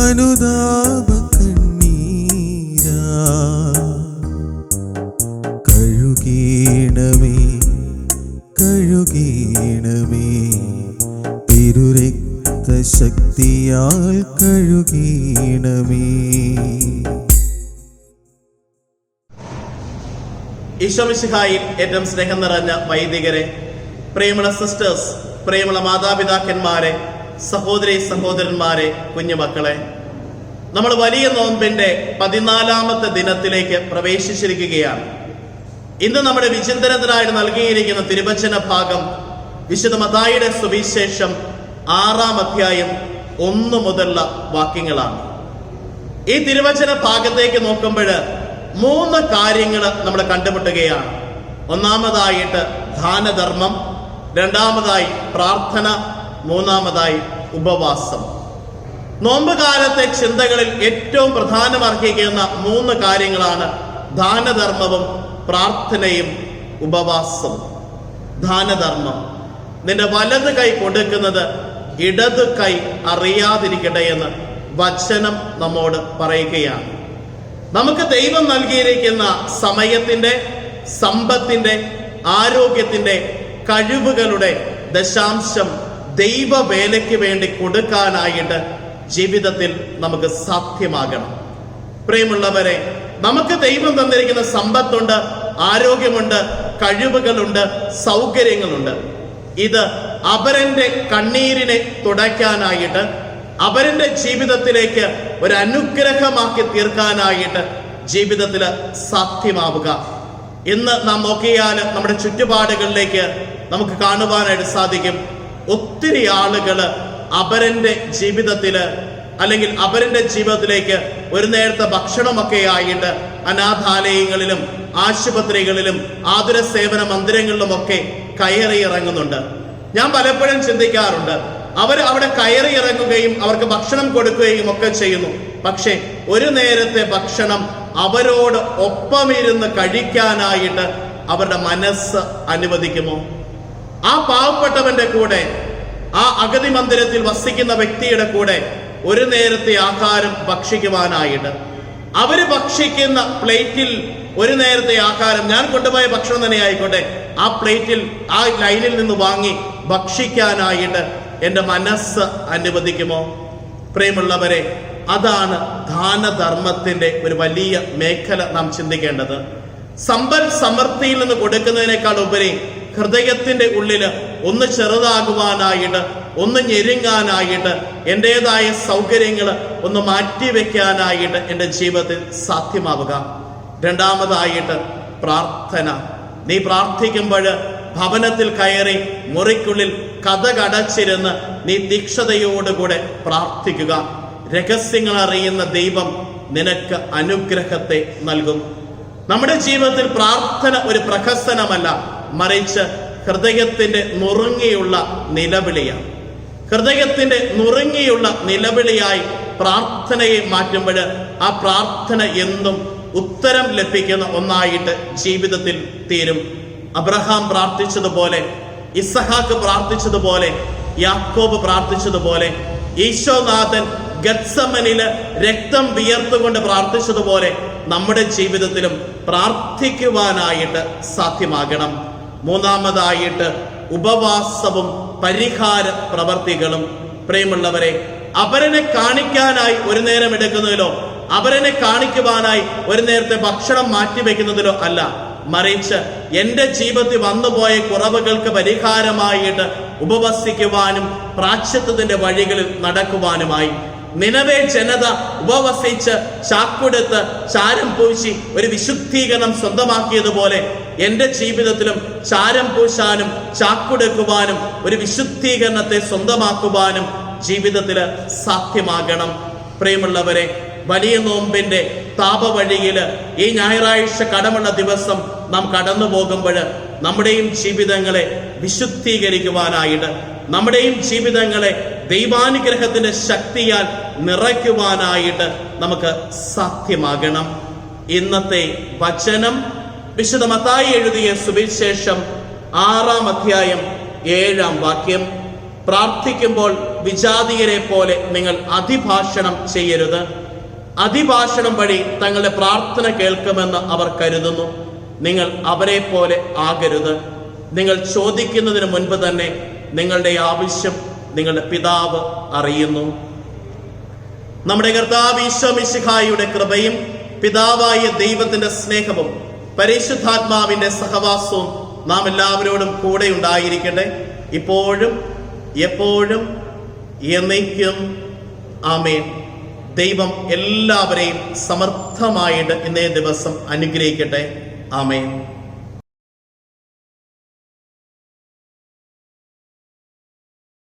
അനുതാപ കണ്ണീരാ. കഴുകീണമേ കഴുകീണമേ. തിരുരക്ത ശക്തിയാൽ കഴുകീണമേ. ഈശോമിശിഹായിൽ ഏറ്റവും സ്നേഹം നിറഞ്ഞ വൈദികരെ പ്രിയമുള്ള സിസ്റ്റേഴ്സ് പ്രിയമുള്ള മാതാപിതാക്കന്മാരെ സഹോദരി സഹോദരന്മാരെ കുഞ്ഞുമക്കളെ നമ്മൾ വലിയ നോമ്പിന്റെ പതിനാലാമത്തെ ദിനത്തിലേക്ക് പ്രവേശിച്ചിരിക്കുകയാണ്. ഇന്ന് നമ്മുടെ വിചിന്തനത്തിനായിട്ട് നൽകിയിരിക്കുന്ന തിരുവചന ഭാഗം വിശുദ്ധ മതായിയുടെ സുവിശേഷം ആറാം അധ്യായം ഒന്ന് മുതലുള്ള വാക്യങ്ങളാണ്. ഈ തിരുവചന ഭാഗത്തേക്ക് നോക്കുമ്പോൾ മൂന്ന് കാര്യങ്ങൾ നമ്മൾ കണ്ടുമുട്ടുകയാണ്. ഒന്നാമതായിട്ട് ദാനധർമ്മം രണ്ടാമതായി പ്രാർത്ഥന മൂന്നാമതായി ഉപവാസം. നോമ്പ് കാലത്തെ ചിന്തകളിൽ ഏറ്റവും പ്രധാനമർഹിക്കുന്ന മൂന്ന് കാര്യങ്ങളാണ് ദാനധർമ്മവും പ്രാർത്ഥനയും ഉപവാസം. ദാനധർമ്മം. നിന്റെ വലത് കൈ കൊടുക്കുന്നത് ഇടത് കൈ അറിയാതിരിക്കട്ടെ എന്ന് വചനം നമ്മോട് പറയുകയാണ്. നമുക്ക് ദൈവം നൽകിയിരിക്കുന്ന സമയത്തിന്റെ സമ്പത്തിന്റെ ആരോഗ്യത്തിന്റെ കഴിവുകളുടെ ദശാംശം ദൈവവേലയ്ക്ക് വേണ്ടി കൊടുക്കാനായിട്ട് ജീവിതത്തിൽ നമുക്ക് സാധ്യമാകണം. പ്രിയമുള്ളവരെ നമുക്ക് ദൈവം തന്നിരിക്കുന്ന സമ്പത്തുണ്ട് ആരോഗ്യമുണ്ട് കഴിവുകളുണ്ട് സൗകര്യങ്ങളുണ്ട്. ഇത് അവരന്റെ കണ്ണീരിനെ തുടയ്ക്കാനായിട്ട് അവരന്റെ ജീവിതത്തിലേക്ക് ഒരു അനുഗ്രഹമാക്കി തീർക്കാനായിട്ട് ജീവിതത്തിൽ സാധ്യമാവുക. ഇന്ന് നാം നോക്കിയാൽ നമ്മുടെ ചുറ്റുപാടുകളിലേക്ക് നമുക്ക് കാണുവാനായിട്ട് സാധിക്കും. ഒത്തിരി ആളുകൾ അവരന്റെ ജീവിതത്തിൽ അല്ലെങ്കിൽ അവരന്റെ ജീവിതത്തിലേക്ക് ഒരു നേരത്തെ ഭക്ഷണമൊക്കെ ആയിട്ട് അനാഥാലയങ്ങളിലും ആശുപത്രികളിലും ആതുര സേവന മന്ദിരങ്ങളിലും ഒക്കെ കയറി ഇറങ്ങുന്നുണ്ട്. ഞാൻ പലപ്പോഴും ചിന്തിക്കാറുണ്ട്. അവർ അവിടെ കയറി ഇറങ്ങുകയും അവർക്ക് ഭക്ഷണം കൊടുക്കുകയും ഒക്കെ ചെയ്യുന്നു. പക്ഷേ ഒരു നേരത്തെ ഭക്ഷണം അവരോട് ഒപ്പമിരുന്ന് കഴിക്കാനായിട്ട് അവരുടെ മനസ്സ് അനുവദിക്കുമോ? ആ പാവപ്പെട്ടവന്റെ കൂടെ ആ അഗതി മന്ദിരത്തിൽ വസിക്കുന്ന വ്യക്തിയുടെ കൂടെ ഒരു നേരത്തെ ആഹാരം ഭക്ഷിക്കുവാനായിട്ട്. അവർ ഭക്ഷിക്കുന്ന പ്ലേറ്റിൽ ഒരു നേരത്തെ ആഹാരം ഞാൻ കൊണ്ടുപോയ ഭക്ഷണം തന്നെ ആയിക്കോട്ടെ ആ പ്ലേറ്റിൽ ആ ലൈനിൽ നിന്ന് വാങ്ങി ഭക്ഷിക്കാനായിട്ട് എന്റെ മനസ്സ് അനുവദിക്കുമോ? പ്രിയമുള്ളവരെ അതാണ് ദാനധർമ്മത്തിന്റെ ഒരു വലിയ മേഖല നാം ചിന്തിക്കേണ്ടത്. സമ്പൽ സമൃദ്ധിയിൽ നിന്ന് കൊടുക്കുന്നതിനേക്കാൾ ഉപരി ഹൃദയത്തിന്റെ ഉള്ളിൽ ഒന്ന് ചെറുതാകുവാനായിട്ട് ഒന്ന് ഞെരുങ്ങാനായിട്ട് എന്റെതായ സൗകര്യങ്ങൾ ഒന്ന് മാറ്റിവെക്കാനായിട്ട് എന്റെ ജീവിതത്തിൽ സാധ്യമാവുക. രണ്ടാമതായിട്ട് പ്രാർത്ഥന. നീ പ്രാർത്ഥിക്കുമ്പോൾ ഭവനത്തിൽ കയറി മുറിക്കുള്ളിൽ കഥകടച്ചിരുന്ന് നീ ദീക്ഷതയോടുകൂടെ പ്രാർത്ഥിക്കുക. രഹസ്യങ്ങൾ അറിയുന്ന ദൈവം നിനക്ക് അനുഗ്രഹത്തെ നൽകും. നമ്മുടെ ജീവിതത്തിൽ പ്രാർത്ഥന ഒരു പ്രഹസനമല്ല. മറിച്ച് ഹൃദയത്തിന്റെ നുറുങ്ങിയുള്ള നിലവിളിയാണ്. ഹൃദയത്തിന്റെ നുറുങ്ങിയുള്ള നിലവിളിയായി പ്രാർത്ഥനയെ മാറ്റുമ്പോൾ ആ പ്രാർത്ഥന എന്നും ഉത്തരം ലഭിക്കുന്ന ഒന്നായിട്ട് ജീവിതത്തിൽ തീരും. അബ്രഹാം പ്രാർത്ഥിച്ചതുപോലെ ഇസഹാക്ക് പ്രാർത്ഥിച്ചതുപോലെ യാക്കോബ് പ്രാർത്ഥിച്ചതുപോലെ ഈശോനാഥൻ ഗത്സമനിൽ രക്തം വിയർത്തുകൊണ്ട് പ്രാർത്ഥിച്ചതുപോലെ നമ്മുടെ ജീവിതത്തിലും പ്രാർത്ഥിക്കുവാനായിട്ട് സാധ്യമാകണം. മൂന്നാമതായിട്ട് ഉപവാസവും പരിഹാര പ്രവർത്തികളും പ്രിയമുള്ളവരെ അവരനെ കാണിക്കാനായി ഒരു നേരം എടുക്കുന്നതിലോ അവരനെ കാണിക്കുവാനായി ഒരു നേരത്തെ ഭക്ഷണം മാറ്റിവെക്കുന്നതിലോ അല്ല. മറിച്ച് എന്റെ ജീവിതത്തിൽ വന്നുപോയ കുറവുകൾക്ക് പരിഹാരമായിട്ട് ഉപവസിക്കുവാനും പ്രാച്യത്വത്തിന്റെ വഴികളിൽ നടക്കുവാനുമായി നിലവേ ജനത ഉപവസിച്ച് ചാക്കുടുത്ത് ചാരം പൂശി ഒരു വിശുദ്ധീകരണം സ്വന്തമാക്കിയതുപോലെ എന്റെ ജീവിതത്തിലും ചാരം പൂശാനും ചാക്കുടക്കുവാനും ഒരു വിശുദ്ധീകരണത്തെ സ്വന്തമാക്കുവാനും ജീവിതത്തിൽ സാധ്യമാകണം. പ്രിയമുള്ളവരെ വലിയ നോമ്പിന്റെ താപവഴിയിൽ ഈ ഞായറാഴ്ച കടമുള്ള ദിവസം നാം കടന്നു പോകുമ്പോൾ നമ്മുടെയും ജീവിതങ്ങളെ വിശുദ്ധീകരിക്കുവാനായിട്ട് നമ്മുടെയും ജീവിതങ്ങളെ ദൈവാനുഗ്രഹത്തിന്റെ ശക്തിയാൽ നിറയ്ക്കുവാനായിട്ട് നമുക്ക് സാധ്യമാകണം. ഇന്നത്തെ വചനം വിശുദ്ധ മത്തായി എഴുതിയ സുവിശേഷം ആറാം അധ്യായം ഏഴാം വാക്യം. പ്രാർത്ഥിക്കുമ്പോൾ വിജാതീയരെ പോലെ നിങ്ങൾ അതിഭാഷണം ചെയ്യരുത്. അതിഭാഷണം വഴി തങ്ങളുടെ പ്രാർത്ഥന കേൾക്കുമെന്ന് അവർ കരുതുന്നു. നിങ്ങൾ അവരെ പോലെ ആകരുത്. നിങ്ങൾ ചോദിക്കുന്നതിന് മുൻപ് തന്നെ നിങ്ങളുടെ ആവശ്യം നിങ്ങളുടെ പിതാവ് അറിയുന്നു. നമ്മുടെ കർത്താവ് ഈശോ മിശിഹായിയുടെ കൃപയും പിതാവായ ദൈവത്തിന്റെ സ്നേഹവും പരിശുദ്ധാത്മാവിന്റെ സഹവാസവും നാം എല്ലാവരോടും കൂടെ ഉണ്ടായിരിക്കട്ടെ. ഇപ്പോഴും എപ്പോഴും എന്നേക്കും ആമേൻ. ദൈവം എല്ലാവരെയും സമർത്ഥമായിട്ട് ഇന്നേ ദിവസം അനുഗ്രഹിക്കട്ടെ. ആമേൻ.